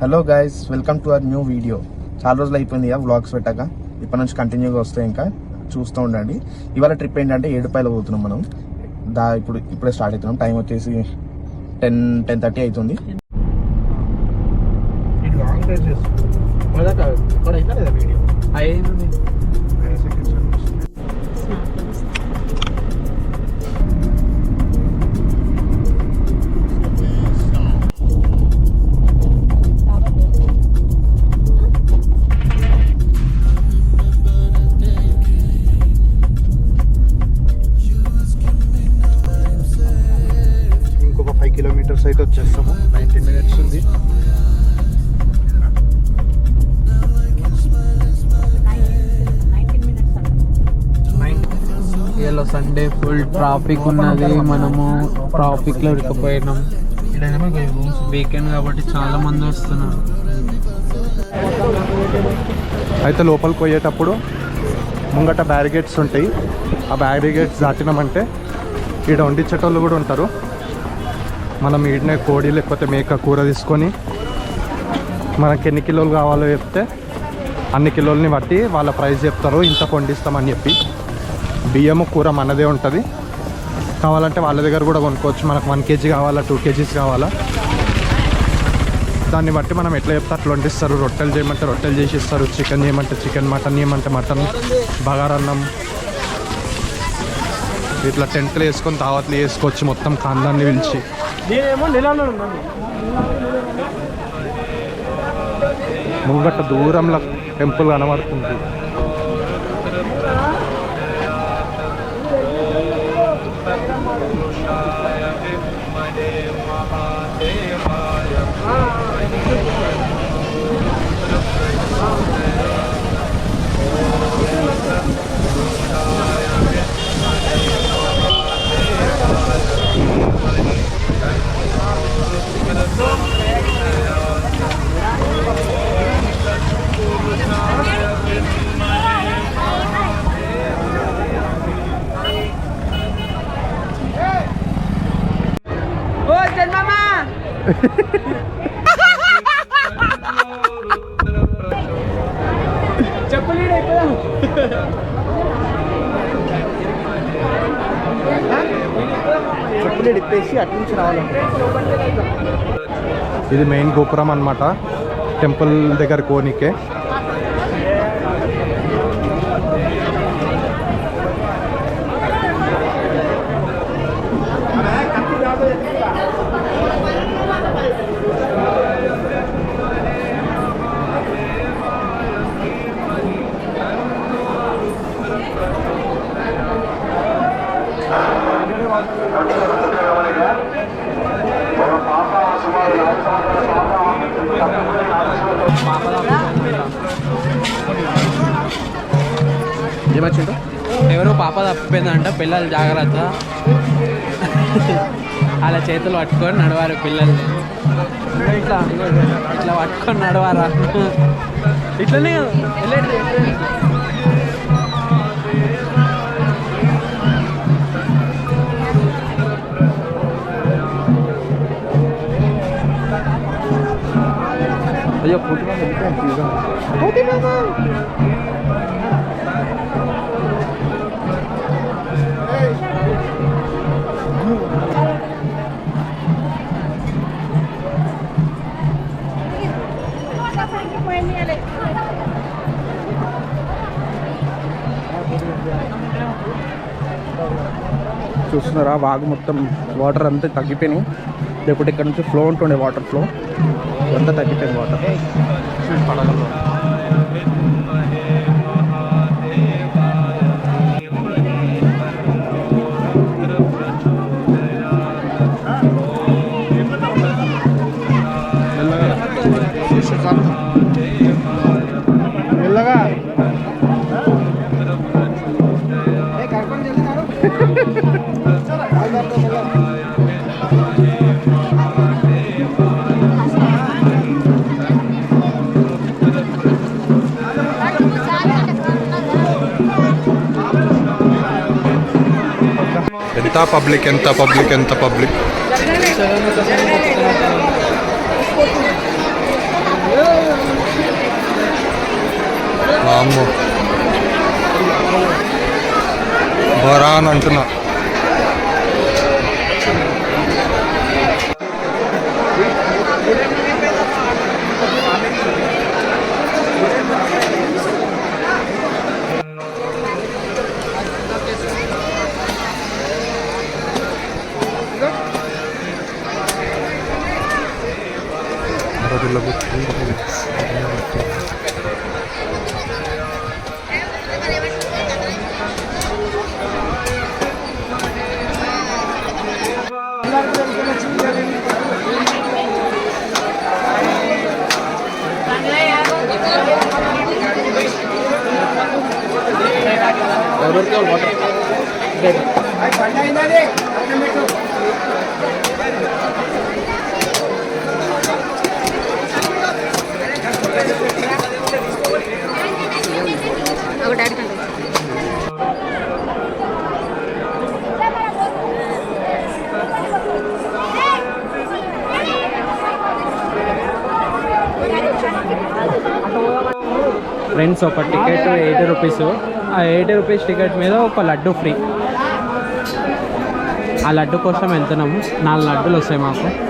Hello guys welcome to our new video చాలా రోజులు అయిపోయింది ఇక వ్లాగ్స్ పెట్టాక. ఇప్పటి నుంచి కంటిన్యూగా వస్తాయి ఇంకా చూస్తూ ఉండండి. ఇవాళ ట్రిప్ ఏంటంటే ఏడుపాయలు పోతున్నాం మనం. దా ఇప్పుడు ఇప్పుడే స్టార్ట్ అవుతున్నాం టైం వచ్చేసి టెన్ టెన్ థర్టీ అవుతుంది అయింది సండే ఫుల్ ట్రాఫిక్ ఉన్నది మనము ట్రాఫిక్లో వీకెండ్ కాబట్టి చాలా మంది వస్తున్నారు. అయితే లోపలికి పోయేటప్పుడు ముంగట బ్యారిగేట్స్ ఉంటాయి. ఆ బ్యారిగేట్స్ దాటినామంటే ఈడ వండించేటోళ్ళు కూడా ఉంటారు. మనం ఈడనే కోడి లేకపోతే మేక కూర తీసుకొని మనకి ఎన్ని కిలోలు కావాలో చెప్తే అన్ని కిలోలని బట్టి వాళ్ళ ప్రైస్ చెప్తారు. ఇంత వండిస్తామని చెప్పి. బియ్యము కూర మనదే ఉంటుంది. కావాలంటే వాళ్ళ దగ్గర కూడా కొనుక్కోవచ్చు. మనకు వన్ కేజీ కావాలా టూ కేజీస్ కావాలా. దాన్ని బట్టి మనం ఎట్లా చెప్తే అట్లా వండిస్తారు. రొట్టెలు చేయమంటే రొట్టెలు చేసి ఇస్తారు చికెన్ చేయమంటే చికెన్ మటన్ చేయమంటే మటన్ బగారన్నం ఇట్లా టెంట్లు వేసుకొని దావత్లు వేసుకోవచ్చు. మొత్తం కాందాన్ని పిలిచి. ముంగట దూరంలో టెంపుల్ కనబడుతుంది. చెప్పులు ఇప్పేసి అటు నుంచి ఇది మెయిన్ గోపురం అన్నమాట. టెంపుల్ దగ్గర కోనికే. ఏమొచ్చిందో ఎవరో పాప తప్పిపోయిందంట పిల్లలు జాగ్రత్త. అలా చేతులు పట్టుకొని నడవారు పిల్లలు ఇట్లా ఇట్లా పట్టుకొని నడవారా ఇట్లనే కదా, వెళ్ళేది. అయ్యో 보드만은 చూస్తున్నారా వాగు మొత్తం వాటర్ అంతా తగ్గిపోయినాయి లేకపోతే ఇక్కడ నుంచి ఫ్లో ఉంటుండే వాటర్ ఫ్లో. అంతా తగ్గిపోయింది వాటర్. వెళ్ళగా ఎంత పబ్లిక్ ఎంత పబ్లిక్ ఎంత పబ్లిక్? అమ్మో బరాన్ అంటున్నా. ఎవరికి వాటర్ ఫ్రెండ్స్ ఒక టికెట్ ఎయిటీ రూపీస్ ఆ ఎయిటీ రూపీస్ టికెట్ మీద ఒక లడ్డు ఫ్రీ. ఆ లడ్డు కోసం వెళ్తున్నాము. నాలుగు లడ్డులు వస్తాయి మాకు.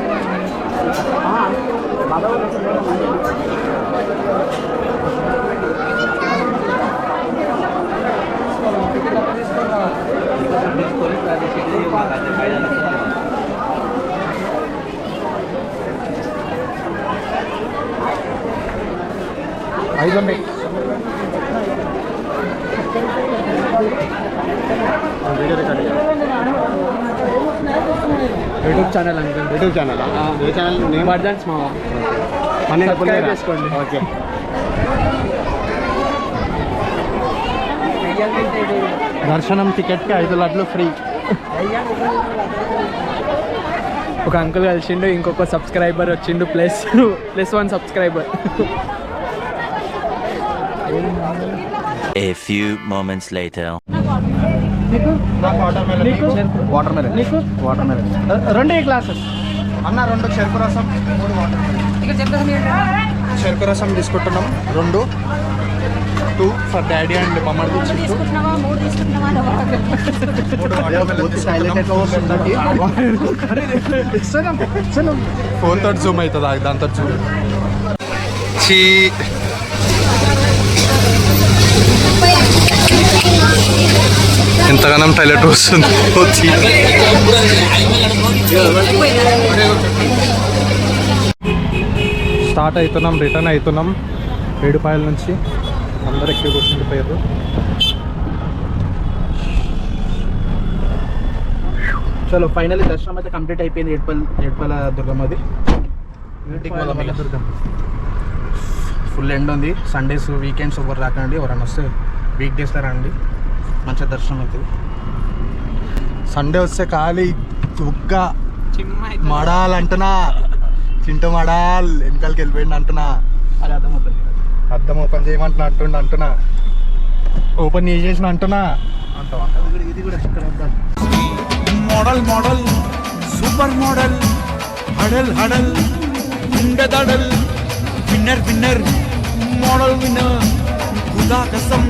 YouTube channel uncle YouTube channel ఏ ఛానల్ నేమ్ వర్జన్స్ మా పన్నెండు Subscribe చేసుకోండి. ఓకే దర్శనం టికెట్కి ఐదు లడ్లు ఫ్రీ. ఒక అంకుల్ కలిసిండు ఇంకొక సబ్స్క్రైబర్ వచ్చిండు plus plus one subscriber A few moments later. Watermelon నీకు వాటర్ మెలన్ రెండు గ్లాసెస్ అన్న రెండు చెరుకు రసం మూడు వాటర్ చెరుకు రసం తీసుకుంటున్నాం రెండు టూ ఫర్ డాడీ అండ్ మమ్మల్ని ఫోన్ తోటి జూమ్ అవుతుంది దాంతో జూమ్ చీ. ఎంతగానం టైలెట్ వస్తుంది. వచ్చి. స్టార్ట్ అవుతున్నాం రిటర్న్ అవుతున్నాం. ఏడుపాయల నుంచి అందరు ఎక్కువ కూర్చుండిపోయారు చలో ఫైనల్ దర్శనం అయితే కంప్లీట్ అయిపోయింది. ఏడుపల్ ఏడుపల దుర్గమ్మది ఫుల్ ఎండ్ ఉంది. సండేస్ వీకెండ్స్ ఎవరు రాకండి. ఎవరన్నా వస్తే వీక్ డేస్లో రండి. మంచి దర్శనం అవుతుంది సండే వస్తే ఖాళీ తుగ్గ మడాల్ అంటున్నా. చింట మడాల్ వెనకాలకి వెళ్ళిపోయింది అంటున్నా. అది అర్థమవుతుంది అర్థం ఓపెన్ చేయమంటున్నా అంటుండ అంటున్నా. ఓపెన్ చేసేసిన అంటున్నా. Model model super model. హడల్ హడల్ ఉండదడల్ విన్నర్ విన్నర్ మోడల్ విన్నర్. ఉదాకసం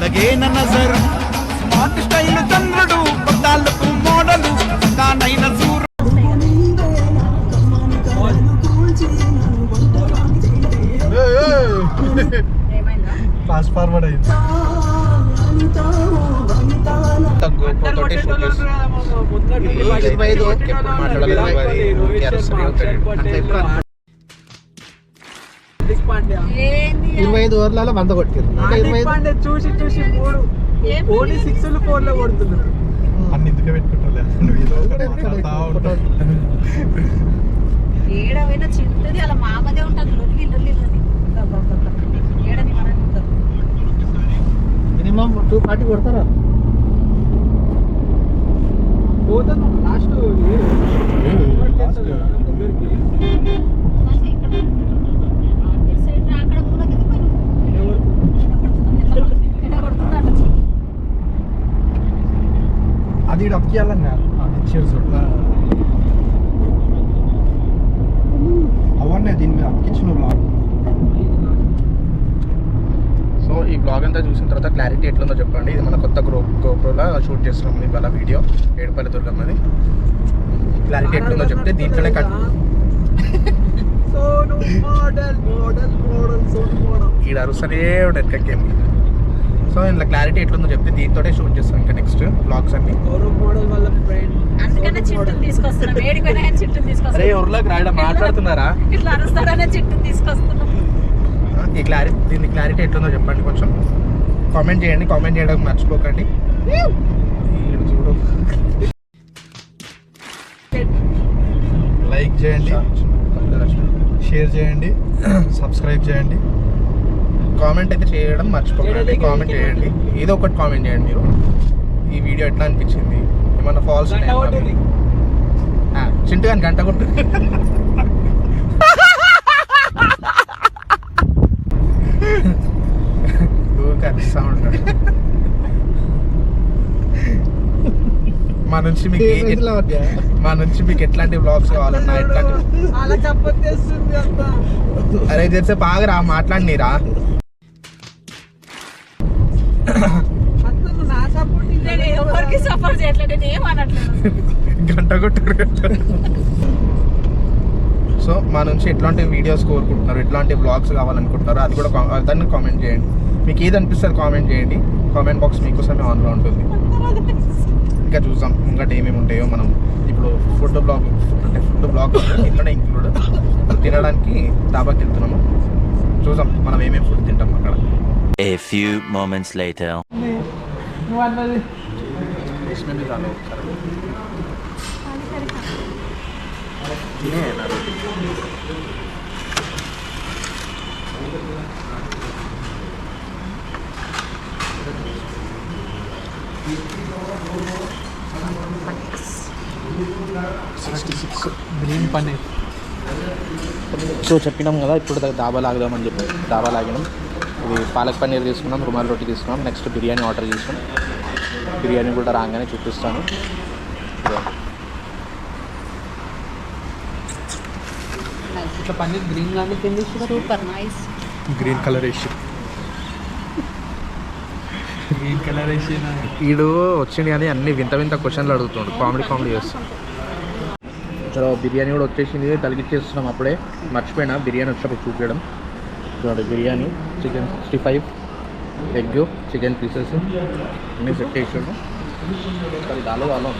అలాగేన నజర్. స్మార్ట్ స్టైల్ చంద్రుడు పద్దాలకు మోడలు తానైన సూర్యుడు. ఫాస్ట్ ఫార్వర్డ్ అయింది. మాట్లాడాలి ఇరవై ఐదు ఓవర్లలో వంద కొట్టారు ఇరవై చూసి చూసి మూడు. ఓన్లీ సిక్స్ అన్ని. ఏడవైనా చిన్నది అలా మామదే ఉంటుంది. లొల్లి లొల్లి లొల్లి. ఏడని మనం ఉంటుంది మినిమం టూ ఫార్టీ కొడతారా? పోతాను. లాస్ట్ ఇక్కడ ఇటు సైడ్ రా, అక్కడ మూలకి కొడుతున్నాడు అది ఈడ అక్కియాలన్నా ఇచ్చారు చూడు అవన్నీ దీని మీద బ్లాగ్ సో ఈ బ్లాగ్ అంతా చూసిన తర్వాత క్లారిటీ ఎట్లుందో చెప్పండి. ఇది మన కొత్త గ్రో గోప్రోలో షూట్ చేస్తున్నాం ఇవాళ వీడియో ఏడుపల్లి దుర్గమ్మది. క్లారిటీ ఎట్లుందో చెప్తే దీంట్లోనే కట్ ఈడ అరుసనే ఎక్కకేం సో ఇంట్లో క్లారిటీ ఎట్లుందో చెప్తే దీంతోనే షూట్ చేస్తాం ఇంకా నెక్స్ట్ బ్లాగ్స్ అన్ని. అందుకనే చిట్టుని తీసుకొస్తున్నాం. ఏడికైనా అరే రాయడం మాట్లాడుతున్నారా? ఇట్లా అరుస్తాడనే చిట్టుని తీసుకొస్తున్నాం. ఈ క్లారిటీ దీని క్లారిటీ ఎట్లుందో చెప్పండి కొంచెం. కామెంట్ చేయండి కామెంట్ చేయడం మర్చిపోకండి. చూడు. లైక్ చేయండి షేర్ చేయండి. సబ్స్క్రైబ్ చేయండి. కామెంట్ అయితే చేయడం మర్చిపోకండి. కామెంట్ చేయండి ఏదో ఒకటి కామెంట్ చేయండి మీరు. ఈ వీడియో ఎట్లా అనిపించింది? ఏమన్నా ఫాల్స్ చింటు కానీ గంట కొట్టు. ఉంటాడు మా నుంచి మీకు ఏ- మా నుంచి మీకు ఎట్లాంటి బ్లాగ్స్ కావాలన్నా ఎట్లాంటి అలా చెప్పొచ్చేస్తుంది అంతా? అరే తెలిసే బాగా రా మాట్లాడినీరా? గంట కొట్టారు. సో మా నుంచి ఎట్లాంటి వీడియోస్ కోరుకుంటున్నారు? ఎట్లాంటి బ్లాగ్స్ కావాలనుకుంటున్నారో అది కూడా కా- దాన్ని కామెంట్ చేయండి. మీకు ఏది అనిపిస్తుంది కామెంట్ చేయండి. కామెంట్ బాక్స్ మీకోసమే ఆన్లో ఉంటుంది. ఇంకా చూద్దాం. ఇంకా ఏమేమి ఉంటాయో మనం ఇప్పుడు ఫుడ్ బ్లాగ్ అంటే ఫుడ్ బ్లాగ్ ఇంట్లోనే ఇంక్లూడ్ తినడానికి డాబాకి వెళ్తున్నాము. చూద్దాం. మనం ఏమేమి ఫుడ్ తింటాం అక్కడ. A few moments later. Sixty six green paneer so చెప్పినాం కదా ఇప్పుడు డాబా దాబా లాగుదామని చెప్పి దాబా లాగినాం. ఇది పాలక్ పన్నీర్ తీసుకున్నాం రుమాల్ రొట్టి తీసుకున్నాం నెక్స్ట్ బిర్యానీ ఆర్డర్ చేసుకున్నాం బిర్యానీ కూడా రాగానే చూపిస్తాను. ఇట్లా పన్నీర్ గ్రీన్ గానే తిండి సూపర్ నైస్. గ్రీన్ కలర్ వేసి. గ్రీన్ కలర్ వేసిన వీడు వచ్చింది కానీ అన్ని వింత వింత క్వశ్చన్లు అడుగుతుండు కామెడీ కామెడీ చేస్తాం. చలో బిర్యానీ కూడా వచ్చేసింది తలిగిచ్చేస్తున్నాం అప్పుడే. మర్చిపోయినా బిర్యానీ వచ్చినప్పుడు చూపించడం. చూడండి biryani chicken sixty five egg chicken pieces అన్నీ సెట్ చేసాడు. దాలో దాలో